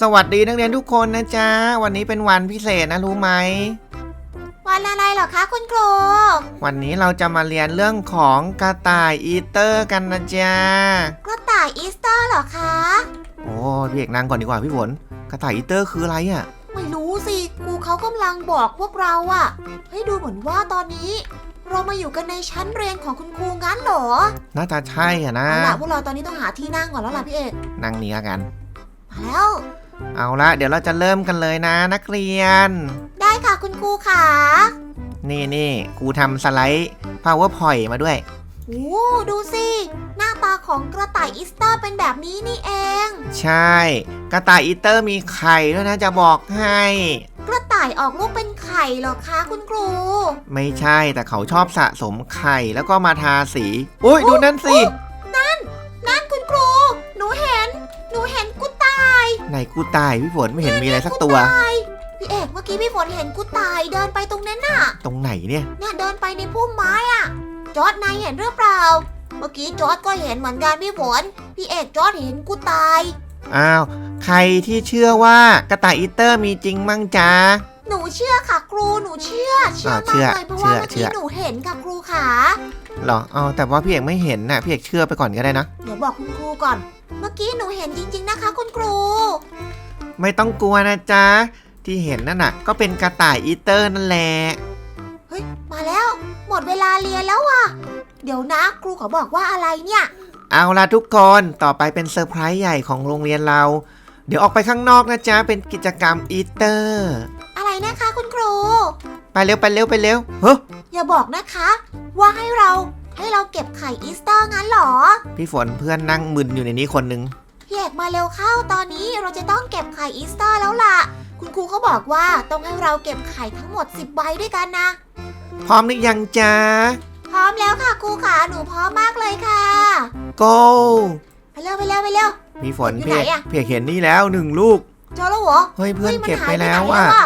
สวัสดีนักเรียนทุกคนนะจ๊ะ วันนี้เป็นวันพิเศษนะรู้ไหม วันอะไรเหรอคะคุณครู วันนี้เราจะมาเรียนเรื่องของกระต่ายอีเตอร์กันนะจ๊ะ กระต่ายอีสเตอร์เหรอคะ โอ้พี่เอกนั่งก่อนดีกว่าพี่ฝนกระต่ายอีเตอร์คืออะไรอะ ไม่รู้สิครูเขากำลังบอกพวกเราอะให้ดูเหมือนว่าตอนนี้ เรามาอยู่กันในชั้นเรียนของคุณครูงั้นเหรอน่าจะใช่อะนะเอาล่ะพวกเราตอนนี้ต้องหาที่นั่งก่อนแล้วล่ะพี่เอก นั่งนี้ละกันมา แล้ว เอาละเดี๋ยวเราจะเริ่มกันเลยนะนักเรียน ได้ค่ะคุณครูค่ะนี่นี่ครูทำสไลด์ powerpoint มาด้วย โอ้ดูสิ หน้าตาของกระต่ายอีสเตอร์เป็นแบบนี้นี่เอง ใช่ กระต่ายอีเตอร์มีไข่ด้วยนะจะบอกให้ กระต่ายออกลูกเป็นไข่เหรอคะคุณครู ไม่ใช่แต่เขาชอบสะสมไข่แล้วก็มาทาสีอุ้ยดูนั่นสิายไหนกูตายพี่ฝนไม่เห็นมีอะไรสักตัวกุตายพี่เอกเมื่อกี้พี่ฝนเห็นกุตายเดินไปตรงนั้นน่ะตรงไหนเนี่ย เนี่ยเดินไปในพุ่มไม้อะจอร์ดนายเห็นหรือเปล่า เมื่อกี้จอร์ดก็เห็นเหมือนกันพี่ฝนพี่เอกจอร์ดเห็นกุตาย อ้าว ใครที่เชื่อว่ากระต่ายอีเตอร์มีจริงมั่งจ้า หนูเชื่อค่ะครู หนูเชื่อ เชื่ออ่าเชื่มาอกเลยเพราะว่าเชื่เมื่ออกี้หนูเห็นค่ะครูขา เหรอเอาแต่ว่าพี่เอกไม่เห็นน่ะ พี่เอกเชื่อไปก่อนก็ได้นะ เดี๋ยวบอกคุณครูก่อน เมื่อกี้หนูเห็นจริง ๆ นะคะ คุณครู ไม่ต้องกลัวนะจ๊ะ ที่เห็นนั่นน่ะ ก็เป็นกระต่ายอีเตอร์นั่นแหละ เฮ้ย มาแล้ว หมดเวลาเรียนแล้วอะ เดี๋ยวนะครูเขาบอกว่าอะไรเนี่ย เอาล่ะทุกคน ต่อไปเป็นเซอร์ไพรส์ใหญ่ของโรงเรียนเรา เดี๋ยวออกไปข้างนอกนะจ๊ะ เป็นกิจกรรมอีเตอร์อะไร นะคะคุณครู ไปเร็วไปเร็วไปเร็วเฮ้ยอย่าบอกนะคะ ว่าให้เราให้เราเก็บไข่อีสเตอร์งั้นเหรอ พี่ฝนเพื่อนนั่งมึนอยู่ในนี้คนหนึงพี่เอกมาเร็วเข้าตอนนี้เราจะต้องเก็บไข่อีสเตอร์แล้วล่ะ คุณครูเขาบอกว่าต้องให้เราเก็บไข่ทั้งหมด 10ใบด้วยกันนะ พร้อมหรือยังจ๊ะ พร้อมแล้วค่ะครูขาหนูพร้อมมากเลยค่ะ go ไปเร็วไปเร็วไปเร็ว พี่ฝนอยู่เพียไหนอะ เพียเห็นนี่แล้วหนึ่งลูก เจอแล้วเหรอเฮ้ยเพื่อนฮ้ยมัเก็บหาไปยแล้วไหนอะห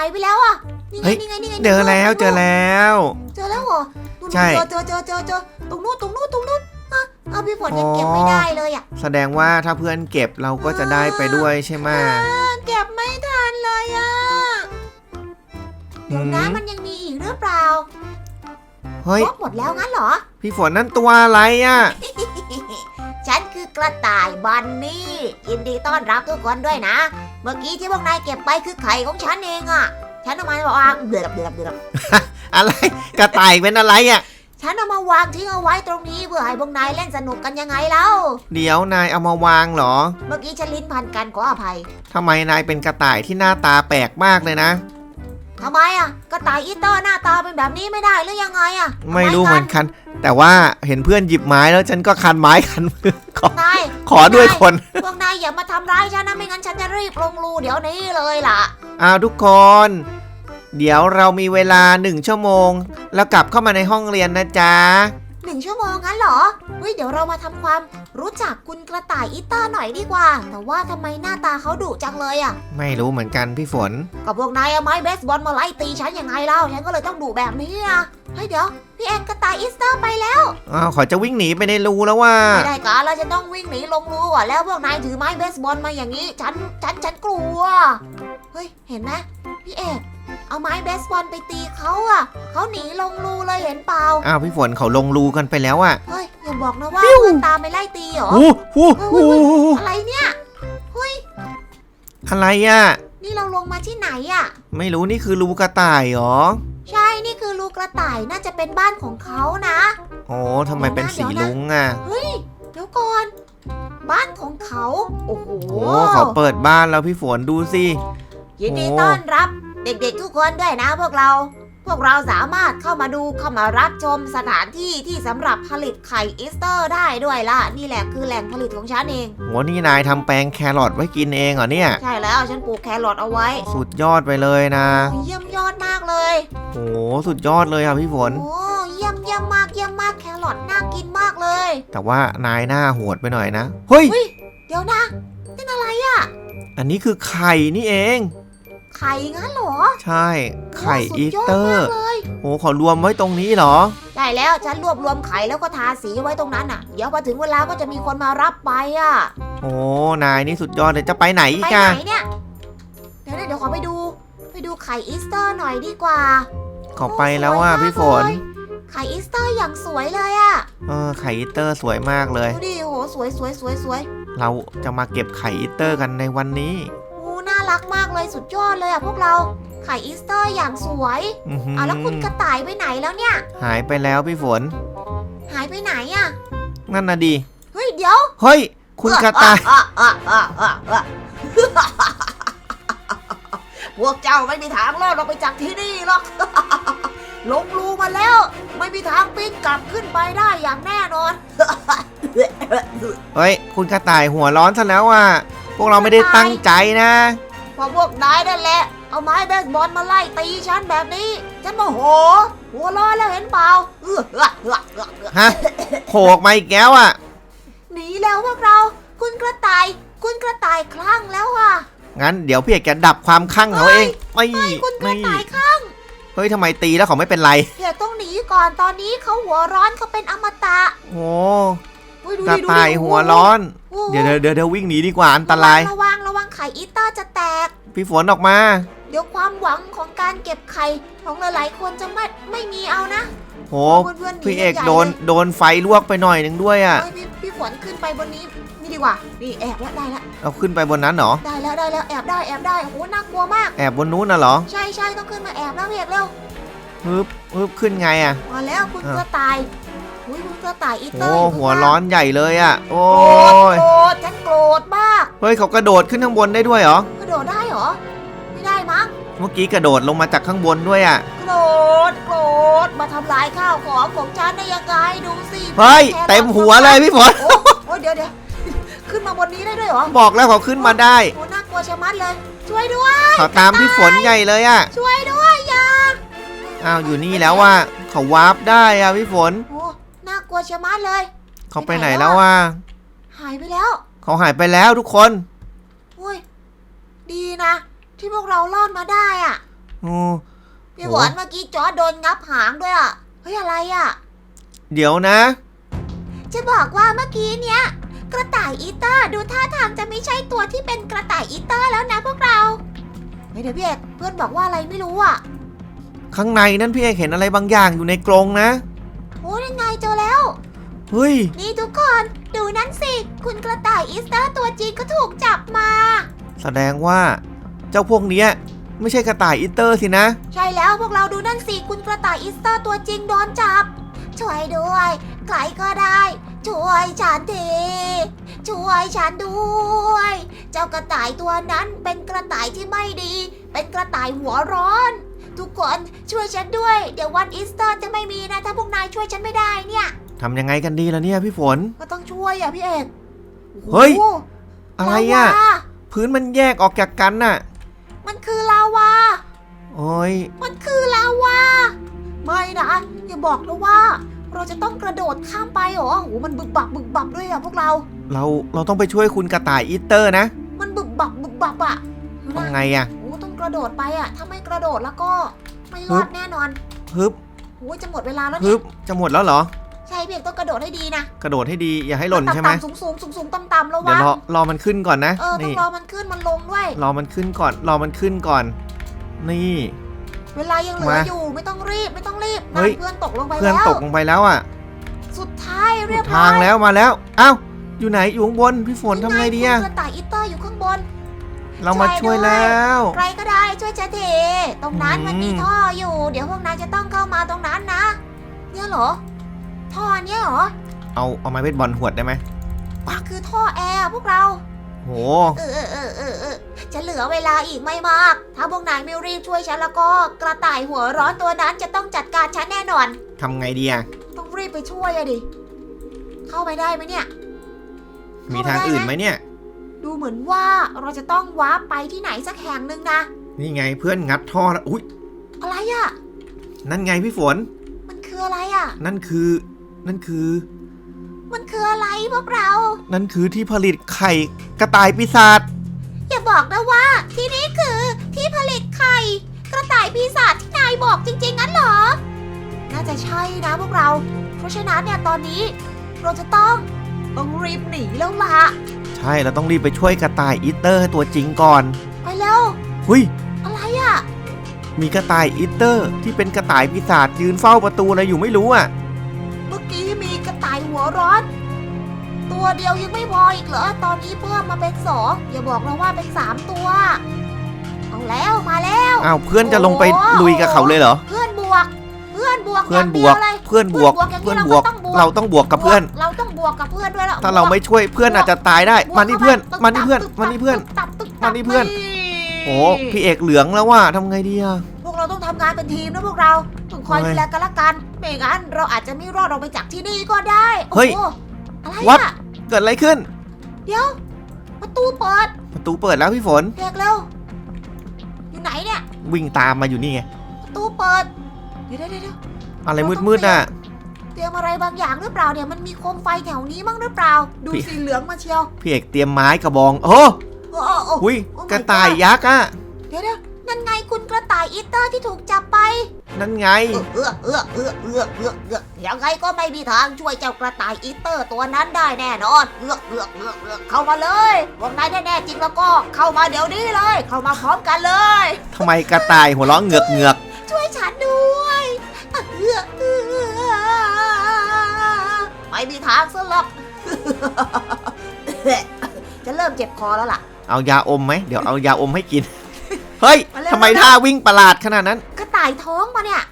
ายไปแล้วอะนี่ไงเฮ้ยนี่ไงนี่ไงเจอแล้วเจอแล้ว เจอแล้วเหรอนู่นใช่เจอเจอเจอเจอเจอตรงนู้นตรงนู้นตรงนู้นอะเอาพี่ฝนยังเก็บไม่ได้เลยอะ แสดงว่าถ้าเพื่อนเก็บเราก็จะได้ไปด้วยใช่ไหมเก็บไม่ทันเลยอะเดี๋ยวนะหืมมันยังมีอีกหรือเปล่าเฮ้ยครบหมดแล้วงั้นเหรอ พี่ฝนนั่นตัวอะไรอะ ฉันคือกระต่ายบันนี่ยินดีต้อนรับทุกคนด้วยนะเมื่อกี้ที่พวกนายเก็บไปคือไข่ของฉันเองอะ ฉันเอามาวางเดือบเดือบเดือบอะไรกระต่ายเป็นอะไรอะ ฉันเอามาวางทิ้งเอาไว้ตรงนี้เพื่อให้พวกนายเล่นสนุกกันยังไงเล่า เดี๋ยวนายเอามาวางเหรอ เมื่อกี้ฉันลิ้นพันกันขออภัย ทำไมนายเป็นกระต่ายที่หน้าตาแปลกมากเลยนะ ทำไมอะกระต่ายอีเตอร์หน้าตาเป็นแบบนี้ไม่ได้หรือยังไงอะไม่รู้เหมือนกันกัน แต่ว่าเห็นเพื่อนหยิบไม้แล้วฉันก็คันไม้คันมือขอนายขอด้วยคน พวกนายอย่ามาทำร้ายฉันนะไม่งั้นฉันจะรีบลงรูเดี๋ยวนี้เลยล่ะอ้าวทุกคน เดี๋ยวเรามีเวลาหนึ่งชั่วโมง แล้วกลับเข้ามาในห้องเรียนนะจ๊ะ หนึ่งชั่วโมงงั้นเหรอเฮ้ยเดี๋ยวเรามาทำความรู้จักคุณกระต่ายอีเตอร์หน่อยดีกว่า แต่ว่าทำไมหน้าตาเขาดุจังเลยอะ ไม่รู้เหมือนกันพี่ฝนก็พวกนายเอาไม้เบสบอลมาไล่ตีฉันยังไงเล่าฉันก็เลยต้องดุแบบนี้นะเฮ้ยเดี๋ยวพี่แอนกระต่ายอีสเตอร์ไปแล้วอ้าวเขาจะวิ่งหนีไปในรูแล้วว่าไม่ได้การแล้วฉันต้องวิ่งหนีลงรูก่อนแล้วพวกนายถือไม้เบสบอลมาอย่างนี้ฉันฉันฉันกลัวเฮ้ยเห็นไหมพี่เอก เอาไม้เบสบอลไปตีเขาอะ เขาหนีลงรูเลยเห็นเปล่า อ้าวพี่ฝนเขาลงรูกันไปแล้วอะเฮ้ยอย่าบอกนะว่าเพื่อนตามไปไล่ตีเหรอ โอ้โหเฮ้ยเฮ้ยเฮ้ยอะไรเนี่ยอะไรอะนี่เราลงมาที่ไหนอะ ไม่รู้นี่คือรูกระต่ายเหรอ ใช่นี่คือรูกระต่ายน่าจะเป็นบ้านของเขานะโอ้ทำไมเป็นสีลุงอะเฮ้ยเดี๋ยวก่อน บ้านของเขา โอ้โหโอ้เขาเปิดบ้านแล้วพี่ฝนดูสิยินดีโอ้ต้อนรับ เด็กๆทุกคนด้วยนะพวกเรา พวกเราสามารถเข้ามาดูเข้ามารับชมสถานที่ที่สำหรับผลิตไข่อีสเตอร์ได้ด้วยล่ะนี่แหละคือแหล่งผลิตของฉันเอง โหนี่นายทำแปลงแครอทไว้กินเองเหรอเนี่ย ใช่แล้วฉันปลูกแครอทเอาไว้สุดยอดไปเลยนะโอ้ยเยี่ยมยอดมากเลยโอ้สุดยอดเลยอะพี่ฝน โอ้เยี่ยมเยี่ยมมากเยี่ยมมากแครอทน่ากินมากเลยแต่ว่านายหน้าโหดไปหน่อยนะ เฮ้ย เฮ้ยเดี๋ยวนะนี่อะไรอะอันนี้คือไข่นี่เอง ไข่งั้นเหรอใช่ ไข่โสุดอียสดเตอมาร์กเลยโอ้เขารวมไว้ตรงนี้เหรอ ได้แล้วฉันรวบรวมไข่แล้วก็ทาสีไว้ตรงนั้นน่ะ เดี๋ยวพอถึงเวลาก็จะมีคนมารับไปอะ โอ้นายนี่สุดยอดเลยจะไปไหนอีไปกไหอะนเนี่ย เดี๋ยวนะเดี๋ยวขอไปดู ไปดูไข่อีสเตอร์หน่อยดีกว่าขอไปแล้วอะโอ้สยมากพี่ฝนเลยไข่อีสเตอร์อย่างสวยเลยอะเออไข่อีเตอร์สวยมากเลย ดูดิโหสวยสวยสวยสวยเราจะมาเก็บไข่อีเตอร์กันในวันนี้โอ้น่า รักมากเลยสุดยอดเลยอะพวกเราไข่อีสเตอร์อย่างสวยอื้อหืออะแล้วคุณกระต่ายไปไหนแล้วเนี่ย หายไปแล้วพี่ฝน หายไปไหนอะนั่นน่ะดี เฮ้ยเดี๋ยวเฮ้ย คุณกระต่ายพวกเจ้าไม่มีทางรอดออกไปจากที่นี่หรอก ลงรูมาแล้ว ไม่มีทางปีนกลับขึ้นไปได้อย่างแน่นอน เฮ้ย คุณกระต่ายหัวร้อนซะแล้วอะ พวกเราไม่ได้ตั้งใจนะ พอพวกนายนั่นแหละ เอาไม้เบสบอลมาไล่ตีฉันแบบนี้ ฉันโมโห หัวเร้อนแล้วเห็นเปล่าเอื้อเอื้อเอื้อเอื้อเอื้อฮะโขกมาอีกแล้วอะ หนีแล้วพวกเรา คุณกระต่าย คุณกระต่ายคลั่งแล้วอะ งั้นเดี๋ยวพี่เอกจะดับความคลั่งเขาเองไม่เฮ้ยคุณกระไม่ต่ายคลั่งเฮ้ยทำไมตีแล้วเขาไม่เป็นไร เดี๋ยวต้องหนีก่อนตอนนี้เขาหัวร้อนเขาเป็นอมตะ โอ้ อุ๊ยดูกระดิดูดิต่ายโโหัวร้อน โอ้โหเดี๋ยวเดี๋ยวเดี๋ยวเดี๋ยววิ่งหนีดีกว่าอันตราย ระวังระวังไข่อีเตอร์จะแตก พี่ฝนออกมา เดี๋ยวความหวังของการเก็บไข่ของหลายๆคนจะไม่ไม่มีเอานะโห เพื่อนๆหนีพี่เอกใหญ่โดนลยโดนไฟลวกไปหน่อยหนึ่งด้วยอะเฮ้ยพี่พี่ฝนขึ้นไปบนนี้นี่ดีกว่านี่แอบแล้วได้แล้วเอาขึ้นไปบนนั้นเหรอ ได้แล้วได้แล้วแอบได้แอบได้โอ้โหน่ากลัวมาก แอบบนนู้นน่ะเหรอใช่ใช่ต้องขึ้นมาแอบแล้วพี่เอกเร็วฮึบฮึบขึ้นไงอะ มาแล้วคุณอะ กระต่าย อุ้ยคุณกระต่ายอีเตอโอ้ร์อยู่หัวข้างล่างร้อนใหญ่เลยอะ โอ้โกรธยโกรธฉันโกรธมากเฮ้ยเขากระโดดขึ้นข้างบนได้ด้วยเหรอ กระโดดได้เหรอ ไม่ได้มั้งเมื่อกี้กระโดดลงมาจากข้างบนด้วยอะ โกรธโกรธมาทำลายข้าวของของฉันได้ยังไงดูสิเฮ้ยแค่เต็มหัวเลยพี่ฝน โอ้โอ้เดี๋ยวเดี๋ยวขึ้นมาบนนี้ได้ด้วยเหรอบอกแล้วเขาขึ้นมาได้ โอ้น่ากลัวชะมัดเลย ช่วยด้วย เขาตามพี่ฝนใหญ่เลยอะ ช่วยด้วยอย่าอ้าวอยู่นี่แล้วว่าเขาวาร์ปได้อะพี่ฝน โอ้น่ากลัวชะมัดเลย เขาไปไหนแล้วว่าหายไปแล้วเขาหายไปแล้วทุกคนโอ้ยดีนะ ที่พวกเรารอดมาได้อะโอ้พี่โหหวานเมื่อกี้จอร์จโดนงับหางด้วยอะเฮ้ยอะไรอะ เดี๋ยวนะ จะบอกว่าเมื่อกี้เนี้ยกระต่ายอีเตอร์ดูท่าทางจะไม่ใช่ตัวที่เป็นกระต่ายอีเตอร์แล้วนะพวกเราเฮ้ยเดี๋ยวพี่เอกเพื่อนบอกว่าอะไรไม่รู้อะ ข้างในนั่นพี่เอกเห็นอะไรบางอย่างอยู่ในกรงนะโอ้ยังไงเจอแล้ว เฮ้ย นี่ทุกคนดูนั่นสิ คุณกระต่ายอีสเตอร์ตัวจริงก็ถูกจับมา แสดงว่าเจ้าพวกเนี้ยไม่ใช่กระต่ายอีเตอร์สินะ ใช่แล้วพวกเราดูนั่นสิ คุณกระต่ายอีสเตอร์ตัวจริงโดนจับ ช่วยด้วย ใครก็ได้ ช่วยฉันทีช่วยฉันด้วย เจ้ากระต่ายตัวนั้นเป็นกระต่ายที่ไม่ดี เป็นกระต่ายหัวร้อน ทุกคนช่วยฉันด้วย เดี๋ยววันอีสเตอร์จะไม่มีนะ ถ้าพวกนายช่วยฉันไม่ได้เนี่ย ทำยังไงกันดีล่ะเนี่ยพี่ฝน ก็ต้องช่วยอะพี่เอกโอ้โหเฮ้ยอะไรอะ ลาวาพื้นมันแยกออกจากกันน่ะ มันคือลาวา โอ้ย มันคือลาวา ไม่นะ อย่าบอกนะว่า เราจะต้องกระโดดข้ามไปเหรอโอ้โหมันบึกบักบึกบักด้วยอะพวกเรา เราเราต้องไปช่วยคุณกระต่ายอีเตอร์นะมันบึกบักบึกบักอะดูนะทำไงอะโอ้ต้อง กระโดดไปอะถ้าไม่กระโดดแล้วก็ไม่รอดแน่นอนฮึบโอ้ยจะหมดเวลาแล้วฮึเนี่ยบจะหมดแล้วเหรอ ใช่เพียงต้องกระโดดให้ดีนะกระโดดให้ดีอย่าให้หล่นใช่ไหมต่ำๆสูงสูงสูงๆต่ำต่ำๆระเดี๋ยวัวงรอรอมันขึ้นก่อนนะเออต้องนี่รอมันขึ้นมันลงด้วย รอมันขึ้นก่อน รอมันขึ้นก่อน นี่ เวลายังเหลือมาอยู่ไม่ต้องรีบไม่ต้องรีบเฮ้นะยเพื่อนตกลงไปเพื่อนแล้ว ตกลงไปแล้วอะสุดท้ายเรียบร้ทาองยแล้วมาแล้วอ้าวอยู่ไหนอยู่ข้างบนพี่ฝนทำไงดีคุอะณกระต่ายอีเตอร์อยู่ข้างบน เรามาช่ช่ววยยด้วยแล้ว ใครก็ได้ช่วยจะเทตรงนั้นอืมมันมีท่ออยู่ เดี๋ยวพวกนายจะต้องเข้ามาตรงนั้นนะ เนี่ยเหรอ ท่อเนี่ยเหรอ เอาเอาไม้เบสบอลหวดได้ไหมมันคือท่อแอร์พวกเรา โห เออเออเออเออเออจะเหลือเวลาอีกไม่มาก ถ้าพวกนายไม่รีบช่วยฉันแล้วก็กระต่ายหัวร้อนตัวนั้นจะต้องจัดการฉันแน่นอน ทำไงดีอะต้องรีบไปช่วยอะดิ เข้าไปได้ไหมเนี่ย มีทางอื่นไหมเนี่ย ดูเหมือนว่าเราจะต้องวาร์ปไปที่ไหนสักแห่งหนึ่งนะ นี่ไงเพื่อนงัดท่อแล้วอุ้ยอะไรอะนั่นไงพี่ฝน มันคืออะไรอะนั่นคือ นั่นคือ มันคืออะไรพวกเรา นั่นคือที่ผลิตไข่กระต่ายปีศาจอย่าบอกนะว่า ที่นี่คือที่ผลิตไข่ กระต่ายปีศาจที่นายบอกจริงๆงั้นเหรอ น่าจะใช่นะพวกเรา เพราะฉะนั้นเนี่ยตอนนี้ เราจะต้องต้องรีบหนีแล้วล่ะ ใช่เราต้องรีบไปช่วยกระต่ายอีเตอร์ให้ตัวจริงก่อนไปเร็วหุยอะไรอะมีกระต่ายอีเตอร์ ที่เป็นกระต่ายปีศาจยืนเฝ้าประตูอะไรอยู่ไม่รู้อะเมื่อกี้มีกระต่ายหัวร้อน ตัวเดียวยังไม่พออีกเหรอตอนนี้เพิ่มมาเป็นสองอย่าบอกเราว่าเป็นสามตัวเอาแล้วมาแล้วอ้าวเพื่อนจะลงไปลุยกับเขาเลยเหรอ เพื่อนบวกเพื่อนบวกเพื่อนย่างบดีวกยเลยเพื่อนบวกอย่างเพื่อนนี้บวกเราต้องบวก เราต้องบวกกับเพื่อน เราต้องบวกกับเพื่อนด้วยแล้วถ้าเราไม่ช่วยเพื่อนอาจจะตายได้ มานี่เพื่อน มานี่เพื่อน มานี่เพื่อนตับตึกตับมานี่เพื่อนนี่โอ้พี่เอกเหลืองแล้วว่าทำไงดีอะพวกเราต้องทำงานเป็นทีมนะพวกเราต้องคอยโอ้ยดูแลกันละกันไม่งั้นเราอาจจะไม่รอดเราไปจากที่นี่ก็ได้โอ้เฮ้ยโหอะไร What? อะเกิดอะไรขึ้น เดี๋ยวประตูเปิด ประตูเปิดแล้วพี่ฝนเด็กเร็ว อยู่ไหนเนี่ย วิ่งตามมาอยู่นี่ไงประตูเปิด เดี๋ยวเดี๋ยวเดี๋ยวอะไรมืดๆน่ะ เตรียมอะไรบางอย่างหรือเปล่าเนี่ยมันมีโคมไฟแถวนี้มั้งหรือเปล่า ดูพี่สีเหลืองมาเชียวพี่เอกเตรียมไม้กระบองโอ้โอ้โอ้โอ้หุย Oh my กระต่ายยักษ์อะเดี๋ยวเดี๋ยวนั่นไงคุณกระต่ายอีเตอร์ที่ถูกจับไป นั่นไง เออเออเออเออเออเออยังไงก็ไม่มีทางช่วยเจ้ากระต่ายอีเตอร์ตัวนั้นได้แน่นอน เออเออเออเออเข้ามาเลยพวกนายแน่ๆจริงแล้วก็เข้ามาเดี๋ยวนี้เลย เข้ามาพร้อมกันเลยทำไมกระต่ายหัวเราะเหงือกเหงือก ช่วยฉันด้วยเออเออไม่มีทางซะหรอกจะเริ่มเจ็บคอแล้วล่ะ เอายาอมไหม เดี๋ยวเอายาอมให้กิน เฮ้ยมาเร็วทำไมท่าวิ่งประหลาดขนาดนั้น กระต่ายท้องมาเนี่ย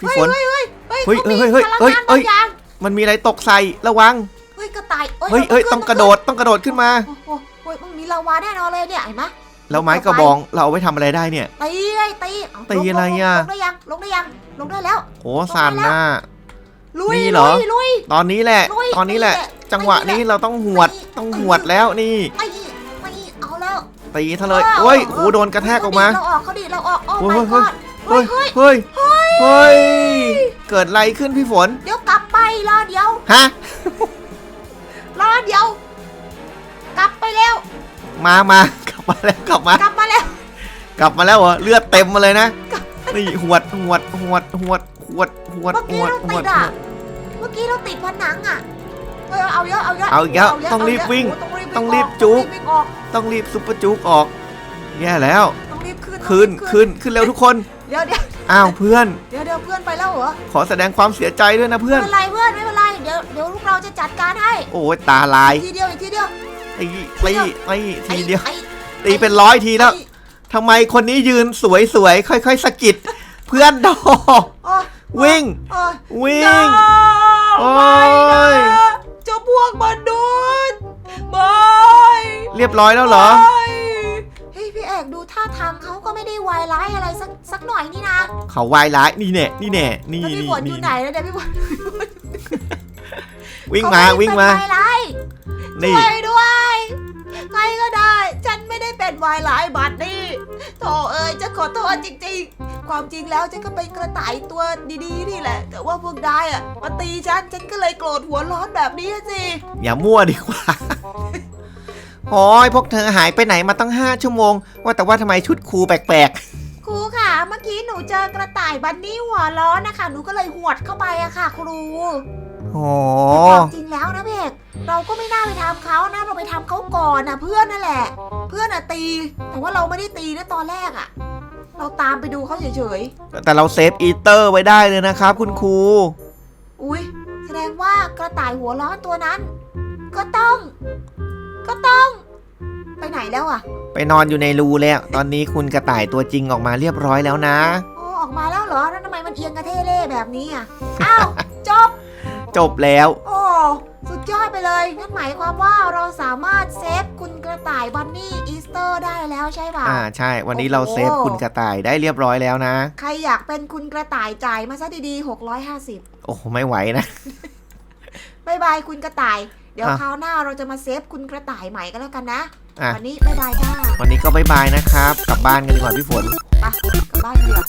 พี่ฝนเฮ้ยเฮ้ยเฮ้เฮ้ยยเฮ้ยเฮ้ยเฮ้ยเฮ้ยบางอย่างมันมีอะไรตกใส่ระวัง เฮ้ยกระต่ายเฮ้ยเฮ้ยขึ้นต้องกระโดดต้องกระโดดขึ้นมาโอ้โหโอ้ยมันมีลาวาแน่นอนเลยเนี่ยเห็นไหม แล้วไม้กระบองเราเอาไว้ทำอะไรได้เนี่ย ตีเลยตีเอาตีลงอะไรลงอะลงได้ยังลงได้ยังลงได้แล้วโอ้สันหน้าลุยนี่เหรอ ลุยลุย ตอนนี้แหละ ลุยตอนนี้แหละนี่แหละจังหวะนี้เราต้องหวดนี่ต้องหวดแล้วนี่ตีตีเอาแล้ว ตีเธอเลยโอ้ยโหโดนกระแทกออกมา เราออกเขาดิเราออกโอ้โอ้ my ย god เฮ้เฮ้ยยเฮ้ยเฮ้ยเฮ้ยเกิดอะไรขึ้นพี่ฝนเดี๋ยวกลับไปรอเดี๋ยวฮะรอเดี๋ยว กลับไปแล้ว มามากลับมาแล้วกลับมากลับมาแล้ว กลับมาแล้วเหรอเลือดเต็มมาเลยนะนี่หวดหวดหวดหวดหวดหวดเมื่อหกี้วดเราหติวดดอะเมื่อกี้เราติดผนังอะเฮ้ยเอาเยอะเอาเยอะเอาอีกแล้วเยะต้องรีบเาเยะวิ่งโอ้ต้องรีบวิ่จุ๊ออกต้องรีบวิ่งออกต้องรีบซุปเปอร์จุกออกแย่แล้วต้องรีบขึ้นขึ้นต้องรีบขึ้นขึ้นเร็วทุกคนเดี๋ยวเดี๋ยวอ้าวเพื่อนเดี๋ยวเดี๋ยวเพื่อนไปแล้วเหรอขอแสดงความเสียใจด้วยนะเพื่ไม่อนเป็นไรเพื่อนไม่เป็นไรเดี๋ยวเดี๋ยวลูกเราจะจัดการให้ โอ้ยตาลายอีกทีเดียวอีกทีเดียว ตีตีตีทีเดียวไอ้ตีเป็นร้อยทีแล้วไอ้ทำไมคนนี้ยืนสวยๆค่อยๆสะกิด เพื่อนโดโอ้ยวิ่งโอ้ยวิ่อย่างโอ้ไม่ยนะเจ้าพวกมนุษย์ไม่เรียบร้อยแล้วเหรอไม่เฮ้ยพี่เอกดูท่าทางเขาก็ไม่ได้วายร้ายอะไรสักสักหน่อยนี่นะเขาวายร้ายนี่แน่นี่แน่นี่แล้วพี่นี่ฝนอยู่นี่ไหนแล้วเนี่ยพี่ฝนวิ่งมาวิ่งมาเขไได้เป็ นวายร้ายนี่ ช่วยด้วยใครก็ได้ ฉันไม่ได้เป็นวายร้ายบัดนี่โธ่เอ้ยจะขอโทษจริง ๆ ความจริงแล้วฉันก็เป็นกระต่ายตัวดีๆนี่แหละ แต่ว่าพวกนายอะมาตีฉัน ฉันก็เลยโกรธหัวร้อนแบบนี้สิ อย่ามั่วดีกว่า โอ้ยพวกเธอหายไปไหนมาตั้งห้าชั่วโมง ว่าแต่ว่าทำไมชุดครูแปลกครูค่ะ เมื่อกี้หนูเจอกระต่ายบันนี่หัวร้อนนะคะ หนูก็เลยหวดเข้าไปอะค่ะ ครู ๆ โอ้ความจริงแล้วนะเพกเราก็ไม่น่าไปทำเขานะเราไปทำเขาก่อนนะเพื่อนนั่นแหละ เพื่อนอะตี แต่ว่าเราไม่ได้ตีนะตอนแรกอะเราตามไปดูเขาเฉยแต่เราเซฟอีเตอร์ไว้ได้เลยนะครับ คุณครู ๆอุ้ยแสดงว่ากระต่ายหัวร้อนตัวนั้น ก็ต้อง ก็ต้อง ไปไหนแล้วอะไปนอนอยู่ในรูแล้ว ตอนนี้คุณกระต่ายตัวจริงออกมาเรียบร้อยแล้วนะ โอ้ออกมาแล้วเหรอแล้วทำไมมันเอียงกระเทเล่แบบนี้อะอ้าวจบ จบแล้ว โอ้ สุดยอดไปเลยนั่นหมายความว่าเราสามารถเซฟคุณกระต่ายบันนี่อีสเตอร์ได้แล้วใช่ป่ะ อ่าใช่ วันนี้เราโอ้โหเซฟคุณกระต่ายได้เรียบร้อยแล้วนะ ใครอยากเป็นคุณกระต่ายจ่ายมาซะดีๆ 650 โอ้โหไม่ไหวนะบายบายคุณกระต่าย เดี๋ยวอะคราวหน้าเราจะมาเซฟคุณกระต่ายใหม่กันแล้วกันนะอะวันนี้บายบายค่ะวันนี้ก็บายบายนะครับ กลับบ้านกันดีกว่าพี่ฝน ไปกลับบ้านกันดีกว่า